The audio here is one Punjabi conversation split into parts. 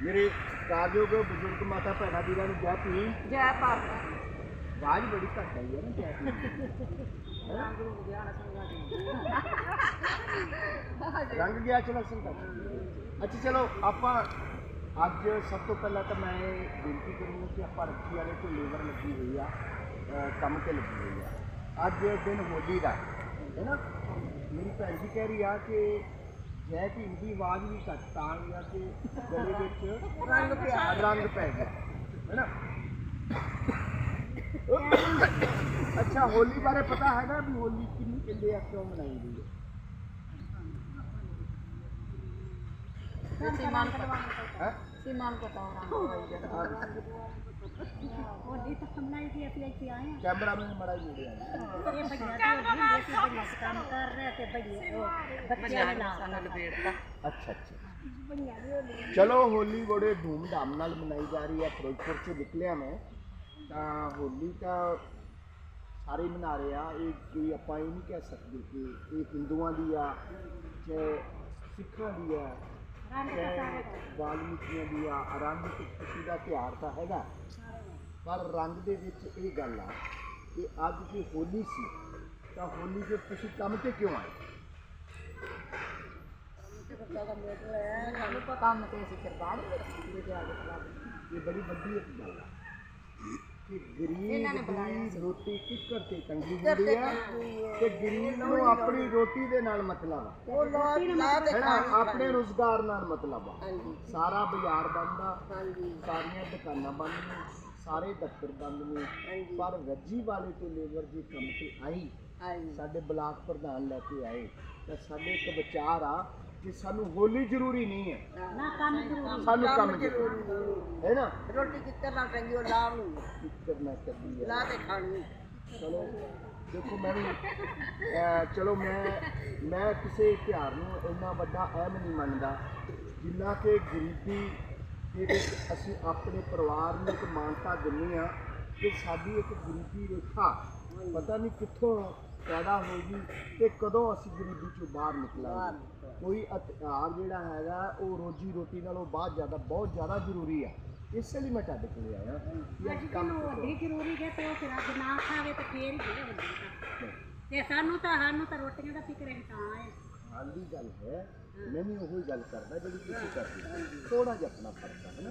ਮੇਰੇ ਕਾਰਯੋਗ ਬਜ਼ੁਰਗ ਮਾਤਾ ਭੈਣਾਂ ਵੀਰਾਂ ਨੂੰ ਜੈ ਭੀਮ। ਜੈ ਭਾਰਤ। ਆਵਾਜ਼ ਬੜੀ ਘੱਟ ਆਈ ਹੈ ਨਾ ਜੈ ਭੀਮ। ਰੰਗ ਗਿਆ ਚਲਾ ਸੰਗਤ ਅੱਛਾ ਚਲੋ ਆਪਾਂ ਅੱਜ ਸਭ ਤੋਂ ਪਹਿਲਾਂ ਤਾਂ ਮੈਂ ਬੇਨਤੀ ਕਰੂੰਗਾ ਕਿ ਆਪਾਂ ਰੱਖੀ ਵਾਲੇ ਤੋਂ ਲੇਬਰ ਲੱਗੀ ਹੋਈ ਆ ਅਹ ਕੰਮ ਤੇ ਲੱਗੀ ਹੋਈ ਆ। ਅੱਜ ਦਿਨ ਹੋਲੀ ਦਾ ਹੈ ਨਾ? ਮੇਰੀ ਭੈਣ ਜੀ ਕਹਿ ਰਹੀ ਆ ਕਿ ਜੈ ਭੀਮ ਦੀ ਆਵਾਜ਼ ਵੀ ਘੱਟ ਤਾਂ ਆ ਕਿ ਗਲੇ ਵਿੱਚ ਰੰਗ ਪਿਆ ਰੰਗ ਪੈ ਗਿਆ ਹੈ ਨਾ ਅੱਛਾ ਹੋਲੀ ਬਾਰੇ ਪਤਾ ਹੈਗਾ ਵੀ ਹੋਲੀ ਕਿੰਨੀ ਕਹਿੰਦੇ ਆ ਕਿਉਂ ਮਨਾਈ ਜਾਂਦੀ ਹੈ? ਸੀਮਾਨ ਪਤਾ ਹੈ? ਸੀਮਾਨ ਪਤਾ ਹੋਲੀ ਤਾਂ ਸਮਝਾਈ ਸੀ ਅਸੀਂ ਇੱਥੇ ਆਏ ਕੈਮਰਾ ਮੈਨ ਮੜਾ ਜੁੜਿਆ ਇਹ ਭਈਆ ਦੀ ਹੋਲੀ ਹੁੰਦੀ ਸੀ ਭਈਆ ਕੰਮ ਕਰ ਰਹੇ ਤੇ ਭਈਏ ਉਹ ਬੱਚਿਆਂ ਨੇ ਲਾ ਸਾਨੂੰ ਲਪੇਟਦਾ ਅੱਛਾ ਅੱਛਾ ਚਲੋ ਹੋਲੀ ਬੜੇ ਧੂਮਧਾਮ ਨਾਲ ਮਨਾਈ ਜਾ ਰਹੀ ਹੈ, ਫਿਰੋਜ਼ਪੁਰ ਚ ਨਿਕਲਿਆ ਮੈਂ। ਤਾਂ ਹੋਲੀ ਤਾਂ ਸਾਰੇ ਮਨਾ ਰਹੇ ਆ, ਇਹ ਕੋਈ ਆਪਾਂ ਇਹ ਨਹੀਂ ਕਹਿ ਸਕਦੇ ਕਿ ਇਹ ਹਿੰਦੂਆਂ ਦੀ ਆ, ਚਾਹੇ ਸਿੱਖਾਂ ਦੀ ਆ ਵਾਲਮੀਕੀਆਂ ਦੀ ਆ ਤੇ ਖੁਸ਼ੀ ਦਾ ਤਿਉਹਾਰ ਤਾਂ ਹੈਗਾ। ਪਰ ਰੰਗ ਦੇ ਵਿੱਚ ਇਹ ਗੱਲ ਆ ਕਿ ਅੱਜ ਦੀ ਹੋਲੀ ਸੀ ਤਾਂ ਹੋਲੀ 'ਚ ਤੁਸੀਂ ਕੰਮ ਤੇ ਕਿਉਂ ਆਏ? ਕੰਮ ਤੇ ਅਸੀਂ ਕਿਰਦਾਰ ਦੇ ਜਾ ਕੇ ਖਲਾ ਇਹ ਬੜੀ ਵੱਡੀ ਇੱਕ ਗੱਲ ਆ। ਇਹਨਾਂ ਨੇ ਬੁਲਾਇਆ ਦੀ ਰੋਟੀ ਕਿੱਕਰ ਤੇ ਤੰਗੀ ਹੁੰਦੀ ਆ ਤੇ ਗਰੀਬ ਨੂੰ ਆਪਣੀ ਰੋਟੀ। ਦੇ ਨਾਲ ਮਤਲਬ ਆ। ਉਹ ਤੇ ਆਪਣੇ ਰੋਜ਼ਗਾਰ ਨਾਲ ਮਤਲਬ ਆ। ਹਾਂਜੀ। ਸਾਰਾ ਬਾਜ਼ਾਰ ਬੰਦ ਆ। ਸਾਰੀਆਂ ਦੁਕਾਨਾਂ ਬੰਦ ਨੇ। ਸਾਰੇ ਦਫ਼ਤਰ ਬੰਦ ਨੇ। ਹਾਂਜੀ। ਪਰ ਰੱਜੀ ਵਾਲੇ ਤੋਂ ਲੇਬਰ ਜੀ ਕੰਮ ਤੇ ਆਈ ਸਾਡੇ ਬਲਾਕ ਪ੍ਰਧਾਨ ਲੈ ਕੇ ਆਏ। ਤਾਂ ਸਾਡੇ ਇੱਕ ਵਿਚਾਰ ਆ ਕਿ ਸਾਨੂੰ ਹੋਲੀ ਜ਼ਰੂਰੀ ਨਹੀਂ ਹੈ। ਨਾ ਕੰਮ ਜ਼ਰੂਰੀ ਸਾਨੂੰ ਕੰਮ ਜ਼ਰੂਰੀ ਹੈ। ਨਾ? ਰੋਟੀ ਕਿੱਥੇ ਨਾਲ ਚੰਗੀ ਉਹ ਲਾ ਨੂੰ ਫਿਕਰ ਨਾ ਕਰਨੀ ਹੈ? ਲਾ ਕੇ ਖਾਣੀ। ਚਲੋ ਦੇਖੋ ਮੈਂ ਵੀ ਚਲੋ ਮੈਂ ਮੈਂ ਕਿਸੇ ਤਿਉਹਾਰ ਨੂੰ ਇੰਨਾ ਵੱਡਾ ਅਹਿਮ ਨਹੀਂ ਮੰਨਦਾ ਜਿੰਨਾ ਕਿ ਗਰੀਬੀ ਦੇ ਵਿੱਚ ਅਸੀਂ ਆਪਣੇ ਪਰਿਵਾਰ ਨੂੰ ਇੱਕ ਮਾਨਤਾ ਦਿੰਦੇ ਆ ਕਿ ਸਾਡੀ ਇੱਕ ਗਰੀਬੀ ਰੇਖਾ ਪਤਾ ਨਹੀਂ ਕਿੱਥੋਂ ਪੈਦਾ ਹੋਏਗੀ ਤੇ ਕਦੋਂ ਅਸੀਂ ਗਰੀਬੀ ਚੋਂ ਬਾਹਰ ਨਿਕਲਾਂਗੇ? ਕੋਈ ਤਿਉਹਾਰ ਜਿਹੜਾ ਹੈਗਾ ਉਹ ਰੋਜੀ ਰੋਟੀ ਨਾਲੋਂ ਬਾਅਦ ਜ਼ਿਆਦਾ ਬਹੁਤ ਜ਼ਿਆਦਾ ਜ਼ਰੂਰੀ ਆ। ਇਸੇ ਲਈ ਮੈਂ ਤੁਹਾਡੇ ਕੋਲ ਆਇਆ। ਅੱਜ ਕੰਮ ਚਲੋ ਵੱਡੀ ਜ਼ਰੂਰੀ ਹੈ ਤੇ ਉਹ ਫਿਰ ਅੱਜ ਨਾ ਖਾਵੇ ਤੇ ਫੇਰ ਹੀ ਹੈ ਵੱਡੀ ਤਾਂ ਤੇ ਸਾਨੂੰ ਤਾਂ ਸਾਨੂੰ ਤਾਂ ਰੋਟੀਆਂ ਦਾ ਫਿਕਰ ਹੈ ਤਾਂ ਹਾਲ ਗੱਲ ਹੈ। ਮੈਂ ਵੀ ਉਹੀ ਗੱਲ ਕਰਦਾ ਜਿਹੜੀ ਤੁਸੀਂ ਕਰਦੇ ਥੋੜਾ ਜਿਹਾ ਆਪਣਾ ਫ਼ਰਕ ਹੈ ਨਾ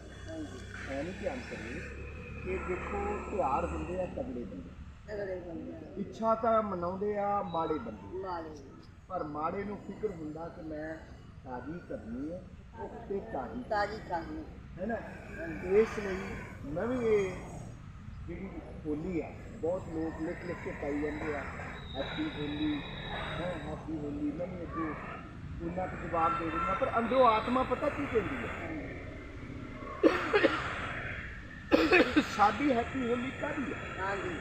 ਐ ਨਹੀਂ ਧਿਆਨ ਕਰੀਏ ਕਿ ਦੇਖੋ ਤਿਉਹਾਰ ਹੁੰਦੇ ਆ ਤਗੜੇ ਬੰਦੇ ਤਗੜੇ ਬੰਦੇ ਆ, ਇੱਛਾ ਤਾਂ ਮਨਾਉਂਦੇ ਆ ਮਾੜੇ ਬੰਦੇ। ਮਾੜੇ। ਪਰ ਮਾੜੇ ਨੂੰ ਫਿਕਰ ਹੁੰਦਾ ਕਿ ਮੈਂ ਤਾਜੀ ਕਰਨੀ ਹੈ ਤੇ ਤਾਜੀ। ਤਾਜੀ ਖਾਣੀ ਹੈ ਨਾ? ਇਸ ਲਈ ਮੈਂ ਵੀ ਇਹ ਜਿਹੜੀ ਹੋਲੀ ਆ ਬਹੁਤ ਲੋਕ ਲਿਖ ਲਿਖ ਕੇ ਪਾਈ ਜਾਂਦੇ ਆ ਹੈਪੀ ਹੋਲੀ ਹੈ ਹੈਪੀ ਹੋਲੀ। ਮੈਂ ਵੀ ਅੱਗੇ ਉਹਨਾਂ ਨੂੰ ਜਵਾਬ ਦੇ ਦਿੰਦਾ ਪਰ ਅੰਦਰੋਂ ਆਤਮਾ ਪਤਾ ਕੀ ਕਹਿੰਦੀ ਹੈ? ਸਾਡੀ ਹੈਪੀ ਹੋਲੀ ਕਾਹਦੀ ਹੈ ਹਾਂਜੀ।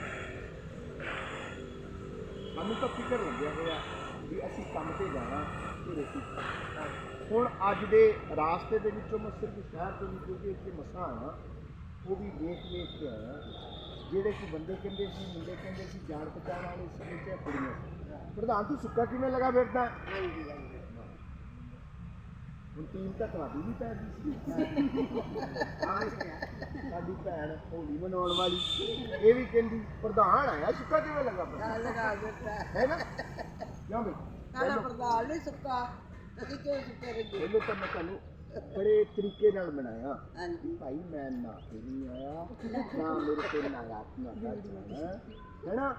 ਸਾਨੂੰ ਤਾਂ ਫਿਕਰ ਲੱਗਿਆ ਹੋਇਆ ਵੀ ਅਸੀਂ ਕੰਮ ਤੇ ਜਾਣਾ ਤੇ ਰੋਟੀ ਹੁਣ ਅੱਜ ਦੇ ਰਾਸਤੇ ਦੇ ਵਿੱਚੋਂ ਮੈਂ ਸਿਰਫ ਸ਼ਹਿਰ ਤੋਂ ਨਹੀਂ ਕਿਉਂਕਿ ਇੱਥੇ ਮਸਾਂ ਆਇਆ, ਉਹ ਵੀ ਦੇਖ ਵੇਖ ਕੇ ਆਇਆ। ਜਿਹੜੇ ਕਿ ਬੰਦੇ ਕਹਿੰਦੇ ਸੀ, ਮੁੰਡੇ ਕਹਿੰਦੇ ਸੀ ਜਾਣ ਪਛਾਣ ਵਾਲੇ ਸੀ ਤੇ ਕੁੜੀਆਂ ਪ੍ਰਧਾਨ, ਤੂੰ ਸੁੱਕਾ ਕਿਵੇਂ ਲਗਾ ਬੈਠਦਾ ਹਾਂਜੀ ਹਾਂਜੀ ਹੁਣ ਟੀਮ ਤਾਂ ਤੁਹਾਡੀ ਵੀ ਪੈ ਗਈ ਸੀ। ਸਾਡੀ ਭੈਣ ਹੋਲੀ ਮਨਾਉਣ ਵਾਲੀ। ਇਹ ਵੀ ਕਹਿੰਦੀ ਪ੍ਰਧਾਨ ਆਇਆ ਸੁੱਕਾ ਕਿਵੇਂ ਲਗਾ ਨਾਲ ਲਗਾ ਦਿੱਤਾ। ਹੈ ਨਾ? ਕਿਉਂ ਬਈ? ਸਾਡਾ ਪ੍ਰਧਾਨ ਨਹੀਂ ਸੁੱਕਾ। ਅਸੀਂ ਕਿਉਂ ਸੁੱਕੇ ਰਹੇ ਪਹਿਲਾਂ ਤਾਂ ਮੈਂ ਤੁਹਾਨੂੰ ਬੜੇ ਤਰੀਕੇ ਨਾਲ ਬਣਾਇਆ ਹਾਂਜੀ। ਭਾਈ ਮੈਂ ਨਾ ਨਹੀਂ ਆਇਆ। ਨਾ ਮੇਰੇ ਕੋਲ ਨਾ ਰਾਤ ਨਾ ਹੈ ਨਾ?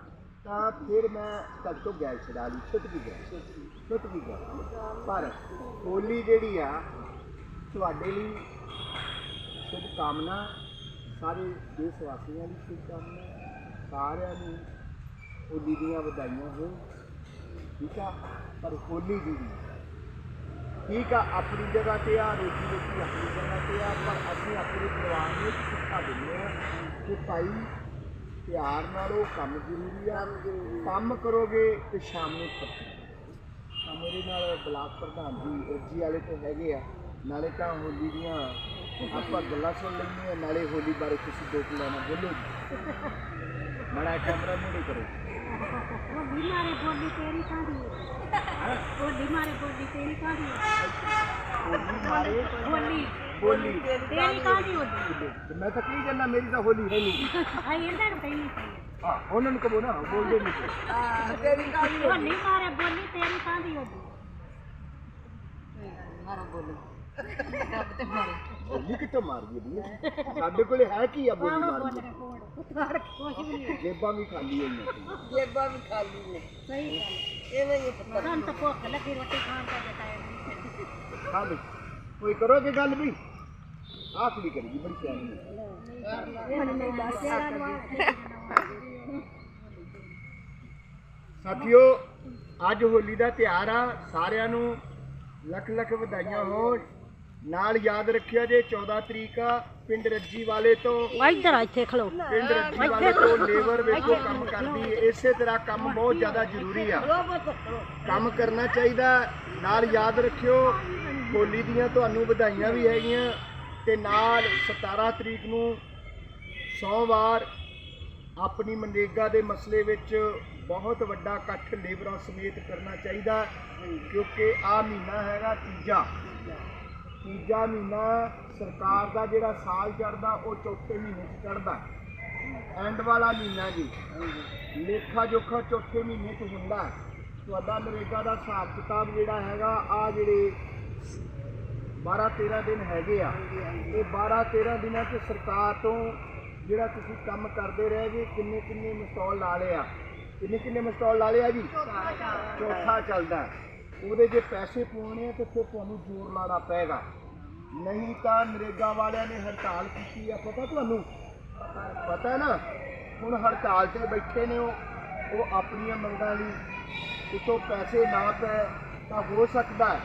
ਤਾਂ ਫਿਰ ਮੈਂ ਤੱਕ ਤੋਂ ਗੈਸ ਛਡਾ ਲਈ, ਛੁੱਟ ਵੀ ਗਿਆ, ਛੁੱਟ ਵੀ ਗਿਆ। ਪਰ ਹੋਲੀ ਜਿਹੜੀ ਆ, ਤੁਹਾਡੇ ਲਈ ਸ਼ੁਭ ਕਾਮਨਾ ਸਾਰੇ ਦੇਸ਼ ਵਾਸੀਆਂ ਲਈ ਸ਼ੁਭ ਕਾਮਨਾ ਸਾਰਿਆਂ ਨੂੰ ਹੋਲੀ ਦੀਆਂ ਵਧਾਈਆਂ ਹੋਣ, ਠੀਕ ਆ? ਪਰ ਹੋਲੀ ਦੀ ਠੀਕ ਆ, ਆਪਣੀ ਜਗ੍ਹਾ ਤੇ ਆ, ਰੋਜੀ ਰੋਟੀ ਆਪਣੀ ਜਗ੍ਹਾ ਤੇ ਆ, ਪਰ ਅਸੀਂ ਆਪਣੇ ਪਰਿਵਾਰ ਨੂੰ ਇੱਕ ਦਿੰਦੇ ਆ ਕਿ ਭਾਈ ਪਿਆਰ ਨਾਲ ਉਹ ਕੰਮ ਜ਼ਰੂਰੀ ਆ। ਕੰਮ ਕਰੋਗੇ ਤੇ ਸ਼ਾਮ ਨੂੰ ਤਾਂ ਮੇਰੇ ਨਾਲ ਬਲਾਕ ਪ੍ਰਧਾਨ ਜੀ ਰਜੀ ਵਾਲੇ ਤੋਂ ਹੈਗੇ ਆ। ਨਾਲੇ ਤਾਂ ਹੋਲੀ ਦੀਆਂ ਆਪਾਂ ਗੱਲਾਂ ਸੁਣ ਲੈਂਦੇ ਆ ਨਾਲੇ ਹੋਲੀ ਬਾਰੇ ਤੁਸੀਂ ਦੋ ਲੈਣਾ ਬੋਲੋ ਮੜਾ ਕੈਮਰਾ ਮੂਹਰੇ ਕਰੋ। ਹੋਲੀ ਮਾਰੇ ਬੋਲੀ ਤੇਰੀ ਕਾਹਦੀ ਹੋਲੀ ਮਾਰੇ ਬੋਲੀ ਤੇਰੀ ਕਾਹਦੀ ਹੋਲੀ ਮਾਰੇ ਹੋਲੀ ਬੋਲੀ ਤੇਰੀ ਕਾਹਦੀ ਹੋਦੀ ਤੇ ਮੈਂ ਤਾਂ ਕਹੀ ਜਾਂਦਾ ਮੇਰੀ ਤਾਂ ਹੋਲੀ ਹੈ ਨਹੀਂ। ਆ ਇਹਦਾ ਪਹਿਲੀ ਸੀ ਹਾਂ ਉਹਨਾਂ ਨੂੰ ਕਹੋ ਨਾ ਬੋਲਦੇ ਨਹੀਂ। ਤੇਰੀ ਕਾਹਦੀ ਉਹ ਨਹੀਂ ਮਾਰੇ ਬੋਲੀ ਤੇਰੀ ਕਾਹਦੀ ਹੋਦੀ ਮਾਰੋ ਬੋਲੋ ਰੱਬ ਤੇ ਮਾਰੋ ਬੋਲੀ ਕਿੱਥੋਂ ਮਾਰ ਗਈ ਵੀ ਸਾਡੇ ਕੋਲੇ ਹੈ ਕੀ ਆ ਬੋਲੀ ਮਾਰ ਬੋਲ ਰੇ ਕੋੜ ਉਤਾਰ ਕੁਛ ਵੀ ਨਹੀਂ ਜੇਬਾਂ ਵੀ ਖਾਲੀ ਹੋਈਆਂ ਸੀ। ਜੇਬਾਂ ਵੀ ਖਾਲੀ ਨੇ। ਸਹੀ ਗੱਲ ਇਹ ਨਹੀਂ ਪਤਾ ਸਾਨੂੰ ਤਾਂ ਭੁੱਖ ਲੱਗੀ ਰੋਟੀ ਖਾਣ ਦਾ ਬਤਾਇਆ ਹਾਂ। ਬਈ ਕੋਈ ਕਰੋਗੇ ਗੱਲ ਵੀ? ਆਹ ਕੁੜੀ ਬੜੀ ਸਿਆਣੀ ਹੈ। ਸਾਥੀਓ ਅੱਜ ਹੋਲੀ ਦਾ ਤਿਉਹਾਰ ਆ ਸਾਰਿਆਂ ਨੂੰ ਲੱਖ ਲੱਖ ਵਧਾਈਆਂ ਹੋਣ। ਨਾਲ ਯਾਦ ਰੱਖਿਓ ਜੇ 14 ਤਰੀਕ ਆ ਪਿੰਡ ਰੱਜੀ ਵਾਲੇ ਤੋਂ। ਇੱਧਰ ਆ ਇੱਥੇ ਖਲੋ। ਪਿੰਡ ਰੱਜੀ ਵਾਲੇ ਤੋਂ ਲੇਬਰ ਵੇਖੋ ਕੰਮ ਕਰਦੀ ਹੈ ਇਸੇ ਤਰ੍ਹਾਂ ਕੰਮ ਬਹੁਤ ਜ਼ਿਆਦਾ ਜ਼ਰੂਰੀ ਆ। ਕੰਮ ਕਰਨਾ ਚਾਹੀਦਾ। ਨਾਲ ਯਾਦ ਰੱਖਿਓ ਹੋਲੀ ਦੀਆਂ ਤੁਹਾਨੂੰ ਵਧਾਈਆਂ ਵੀ ਹੈਗੀਆਂ। ਤੇ ਨਾਲ 17 ਤਰੀਕ ਨੂੰ ਸੋਮਵਾਰ ਆਪਣੀ ਮਨਰੇਗਾ ਦੇ ਮਸਲੇ ਵਿੱਚ ਬਹੁਤ ਵੱਡਾ ਇਕੱਠ ਲੇਬਰਾਂ ਸਮੇਤ ਕਰਨਾ ਚਾਹੀਦਾ ਕਿਉਂਕਿ ਆ ਮਹੀਨਾ ਹੈਗਾ ਤੀਜਾ। ਤੀਜਾ ਮਹੀਨਾ ਸਰਕਾਰ ਦਾ ਜਿਹੜਾ ਸਾਲ ਚੜਦਾ ਉਹ ਚੌਥੇ ਮਹੀਨੇ 'ਚ ਚੜਦਾ ਐਂਡ ਵਾਲਾ ਮਹੀਨਾ ਜੀ। ਲੇਖਾ ਜੋਖਾ ਚੌਥੇ ਮਹੀਨੇ 'ਚ ਹੁੰਦਾ ਤੁਹਾਡਾ ਮਨਰੇਗਾ ਦਾ ਹਿਸਾਬ ਕਿਤਾਬ ਜਿਹੜਾ ਹੈਗਾ ਆ ਜਿਹੜੇ 12 13 ਦਿਨ ਹੈਗੇ ਆ। ਇਹ 12 13 ਦਿਨਾਂ 'ਚ ਸਰਕਾਰ ਤੋਂ ਜਿਹੜਾ ਤੁਸੀਂ ਕੰਮ ਕਰਦੇ ਰਹੇ ਜੀ ਕਿੰਨੇ ਕਿੰਨੇ ਮਸਟਾਲ ਲਾ ਲਿਆ ਕਿੰਨੇ ਕਿੰਨੇ ਮਸਟਾਲ ਲਾ ਲਿਆ ਜੀ? ਚੌਥਾ ਚੱਲਦਾ। ਉਹਦੇ ਜੇ ਪੈਸੇ ਪਾਉਣੇ ਆ ਤੇ ਫਿਰ ਤੁਹਾਨੂੰ ਜ਼ੋਰ ਲਾਣਾ ਪਏਗਾ। ਨਹੀਂ ਤਾਂ ਨਰੇਗਾ ਵਾਲਿਆਂ ਨੇ ਹੜਤਾਲ ਕੀਤੀ ਆ, ਪਤਾ ਤੁਹਾਨੂੰ? ਪਤਾ ਨਾ? ਹੁਣ ਹੜਤਾਲ ਤੇ ਬੈਠੇ ਨੇ ਉਹ। ਉਹ ਆਪਣੀਆਂ ਮੰਗਾਂ ਲਈ, ਕਿਤੋਂ ਪੈਸੇ ਨਾ ਪੈ ਤਾਂ ਹੋ ਸਕਦਾ ਹੈ।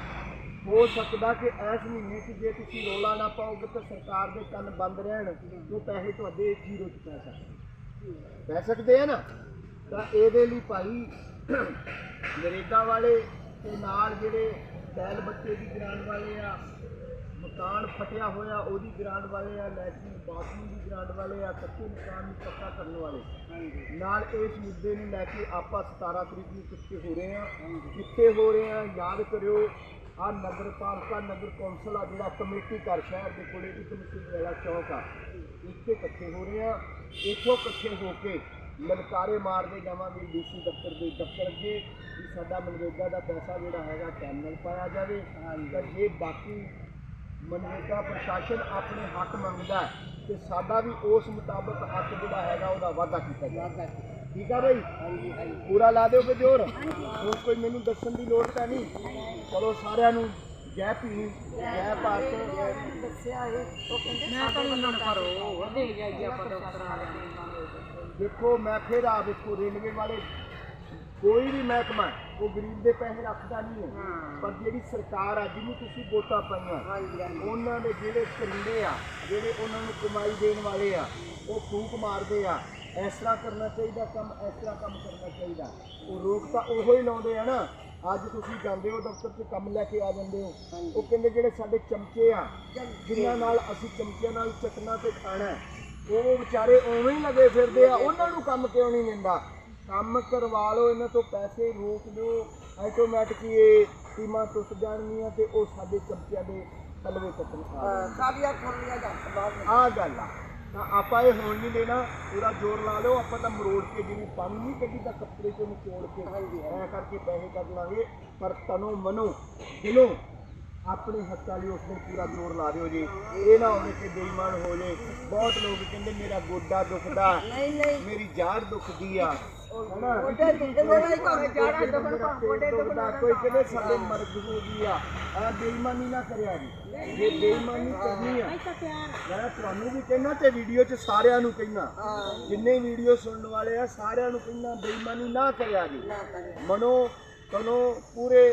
ਹੋ ਸਕਦਾ ਕਿ ਇਸ ਮਹੀਨੇ 'ਚ ਜੇ ਤੁਸੀਂ ਰੋਲਾ ਨਾ ਪਾਓਗੇ ਤਾਂ ਸਰਕਾਰ ਦੇ ਕੰਨ ਬੰਦ ਰਹਿਣ ਉਹ ਪੈਸੇ ਤੁਹਾਡੇ ਜ਼ੀਰੋ 'ਚ ਪੈ ਸਕਦੇ ਪੈ ਸਕਦੇ ਆ ਨਾ? ਤਾਂ ਇਹਦੇ ਲਈ ਭਾਈ ਨਰੇਗਾ ਵਾਲੇ ਤੇ ਨਾਲ ਜਿਹੜੇ ਬੈਲ ਬੱਚੇ ਦੀ ਗ੍ਰਾਂਟ ਵਾਲੇ ਆ ਮਕਾਨ ਫਟਿਆ ਹੋਇਆ ਉਹਦੀ ਗ੍ਰਾਂਟ ਵਾਲੇ ਆ ਲੈਟਰਿਨ ਬਾਥਰੂਮ ਦੀ ਗ੍ਰਾਂਟ ਵਾਲੇ ਆ ਕੱਚੇ ਮਕਾਨ ਨੂੰ ਪੱਕਾ ਕਰਨ ਵਾਲੇ। ਨਾਲ ਇਸ ਮੁੱਦੇ ਨੂੰ ਲੈ ਕੇ ਆਪਾਂ 17 ਤਰੀਕ ਨੂੰ ਕਿੱਥੇ ਹੋ ਰਹੇ ਆ ਕਿੱਥੇ ਹੋ ਰਹੇ ਆ ਯਾਦ ਕਰਿਓ ਆ ਨਗਰ ਪਾਲਿਕਾ ਨਗਰ ਕੌਂਸਲ ਆ ਜਿਹੜਾ ਕਮੇਟੀ ਘਰ ਸ਼ਹਿਰ ਦੇ ਕੋਲੇ ਇੱਕ ਮਸੀਤ ਵਾਲਾ ਚੌਕ ਆ। ਇੱਥੇ ਇਕੱਠੇ ਹੋ ਰਹੇ ਆ। ਇੱਥੋਂ ਇਕੱਠੇ ਹੋ ਕੇ ਲਲਕਾਰੇ ਮਾਰਦੇ ਜਾਵਾਂਗੇ ਡੀਸੀ ਦਫ਼ਤਰ ਦੇ ਦਫ਼ਤਰ ਅੱਗੇ ਵੀ ਸਾਡਾ ਮਨਰੇਗਾ ਦਾ ਪੈਸਾ ਜਿਹੜਾ ਹੈਗਾ ਟਾਈਮ ਨਾਲ ਪਾਇਆ ਜਾਵੇ। ਤਾਂ ਜੇ ਬਾਕੀ ਮਨਰੇਗਾ ਪ੍ਰਸ਼ਾਸਨ ਆਪਣੇ ਹੱਕ ਮੰਗਦਾ ਤੇ ਸਾਡਾ ਵੀ ਉਸ ਮੁਤਾਬਕ ਹੱਕ ਜਿਹੜਾ ਹੈਗਾ ਉਹਦਾ ਵਾਅਦਾ ਕੀਤਾ ਜਾਵੇ। ਠੀਕ ਆ ਹਾਂਜੀ ਪੂਰਾ ਲਾ ਦਿਓ ਕਿ ਜੋਰ। ਹੁਣ ਕੋਈ ਮੈਨੂੰ ਦੱਸਣ ਦੀ ਲੋੜ ਤਾਂ ਨਹੀਂ। ਚਲੋ ਸਾਰਿਆਂ ਨੂੰ ਜੈ ਭੀਮ ਜੈ ਭਾਰਤ। ਦੱਸਿਆ ਇਹ ਉਹ ਕਹਿੰਦੇ ਮੈਂ ਤਾਂ ਉਹਨਾਂ ਨੂੰ ਕਰੋ ਵਧੇ ਜਾਈਏ ਆਪਾਂ ਡਾਕਟਰਾਂ ਵਾਲੇ ਦੇਖੋ ਮੈਂ ਫਿਰ ਆ ਵੇਖੋ ਰੇਲਵੇ ਵਾਲੇ। ਕੋਈ ਵੀ ਮਹਿਕਮਾ ਉਹ ਗਰੀਬ ਦੇ ਪੈਸੇ ਰੱਖਦਾ ਨਹੀਂ ਹੈ। ਪਰ ਜਿਹੜੀ ਸਰਕਾਰ ਆ ਜਿਹਨੂੰ ਤੁਸੀਂ ਵੋਟਾਂ ਪਾਈਆਂ ਉਹਨਾਂ ਦੇ ਜਿਹੜੇ ਕਰਿੰਦੇ ਆ ਜਿਹੜੇ ਉਹਨਾਂ ਨੂੰ ਕਮਾਈ ਦੇਣ ਵਾਲੇ ਆ ਉਹ ਫੂਕ ਮਾਰਦੇ ਆ। ਇਸ ਤਰ੍ਹਾਂ ਕਰਨਾ ਚਾਹੀਦਾ ਕੰਮ ਇਸ ਤਰ੍ਹਾਂ ਕੰਮ ਕਰਨਾ ਚਾਹੀਦਾ। ਉਹ ਰੋਕ ਤਾਂ ਉਹੋ ਹੀ ਲਾਉਂਦੇ ਆ ਨਾ ਅੱਜ ਤੁਸੀਂ ਜਾਂਦੇ ਹੋ ਦਫ਼ਤਰ 'ਚ ਕੰਮ ਲੈ ਕੇ ਆ ਜਾਂਦੇ ਹੋ। ਉਹ ਕਹਿੰਦੇ ਜਿਹੜੇ ਸਾਡੇ ਚਮਚੇ ਆ ਜਿਨ੍ਹਾਂ ਨਾਲ ਅਸੀਂ ਚਮਚਿਆਂ ਨਾਲ ਚਟਣਾ ਤੇ ਖਾਣਾ ਉਹ ਵਿਚਾਰੇ ਉਵੇਂ ਹੀ ਲੱਗੇ ਫਿਰਦੇ ਆ ਉਹਨਾਂ ਨੂੰ ਕੰਮ ਕਿਉਂ ਨਹੀਂ ਮਿਲਦਾ ਕੰਮ ਕਰਵਾ ਲਓ ਇਹਨਾਂ ਤੋਂ ਪੈਸੇ ਰੋਕ ਦਿਓ ਆਟੋਮੈਟਿਕ ਇਹ ਟੀਮਾਂ ਟੁੱਟ ਜਾਣਗੀਆਂ ਤੇ ਉਹ ਸਾਡੇ ਚਮਚਿਆਂ ਦੇ ਪਲਵੇ ਕੱਟਣ ਆ ਦਾ ਆ ਗੱਲ ਆ। ਤਾਂ ਆਪਾਂ ਇਹ ਹੋਣ ਨਹੀਂ ਦੇਣਾ ਪੂਰਾ ਜ਼ੋਰ ਲਾ ਲਓ ਆਪਾਂ ਤਾਂ ਮਰੋੜ ਕੇ ਜਿਵੇਂ ਪਾਣੀ ਨਹੀਂ ਕੱਢੀ ਤਾਂ ਕੱਪੜੇ ਚੋਂ ਨਿਚੋੜ ਕੇ ਐ ਕਰਕੇ ਪੈਸੇ ਕੱਢ ਲਾਂਗੇ। ਪਰ ਤਨੋ ਮਨੋ ਦਿਲੋਂ ਆਪਣੇ ਹੱਕਾਂ ਲਈ ਉਸ ਨੂੰ ਪੂਰਾ ਜ਼ੋਰ ਲਾ ਦਿਓ ਜੀ। ਇਹ ਨਾ ਹੋਵੇ ਕਿ ਬੇਈਮਾਨ ਹੋ ਜੇ। ਬਹੁਤ ਲੋਕ ਕਹਿੰਦੇ ਮੇਰਾ ਗੋਡਾ ਦੁਖਦਾ ਨਹੀਂ ਨਹੀਂ। ਮੇਰੀ ਜਾੜ ਦੁਖਦੀ ਆ। ਹਨਾ? ਉਹਦੇ ਦੁੱਧ ਮੇਰਾ ਹੀ ਭਾਵੇਂ ਜਾੜਾ ਦੁਖਣ ਭਾਵੇਂ ਗੋਡੇ ਦੁਖਦਾ, ਕੋਈ ਕਹਿੰਦੇ ਸਾਡੇ ਮਰਦ ਹੋ ਗਈ ਆ। ਆ ਬੇਈਮਾਨੀ ਨਾ ਕਰਿਆ ਜੀ। ਜੇ ਬੇਈਮਾਨੀ ਕਰਨੀ ਆ ਮੈਂ ਤੁਹਾਨੂੰ ਵੀ ਕਹਿਣਾ ਤੇ ਵੀਡੀਓ 'ਚ ਸਾਰਿਆਂ ਨੂੰ ਕਹਿਣਾ ਜਿੰਨੇ ਵੀਡੀਓ ਸੁਣਨ ਵਾਲੇ ਆ ਸਾਰਿਆਂ ਨੂੰ ਕਹਿਣਾ ਬੇਈਮਾਨੀ ਨਾ ਕਰਿਆ ਜੀ। ਮਨੋ ਤਨੋ ਪੂਰੇ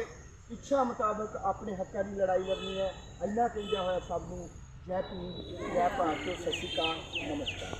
ਇੱਛਾ ਮੁਤਾਬਕ ਆਪਣੇ ਹੱਕਾਂ ਦੀ ਲੜਾਈ ਲੜਨੀ ਹੈ। ਇੰਨਾ ਕਹਿੰਦਿਆਂ ਹੋਇਆ ਸਭ ਨੂੰ ਜੈ ਭੀਮ ਜੈ ਭਾਰਤ ਸਤਿ ਸ਼੍ਰੀ ਅਕਾਲ ਨਮਸਕਾਰ।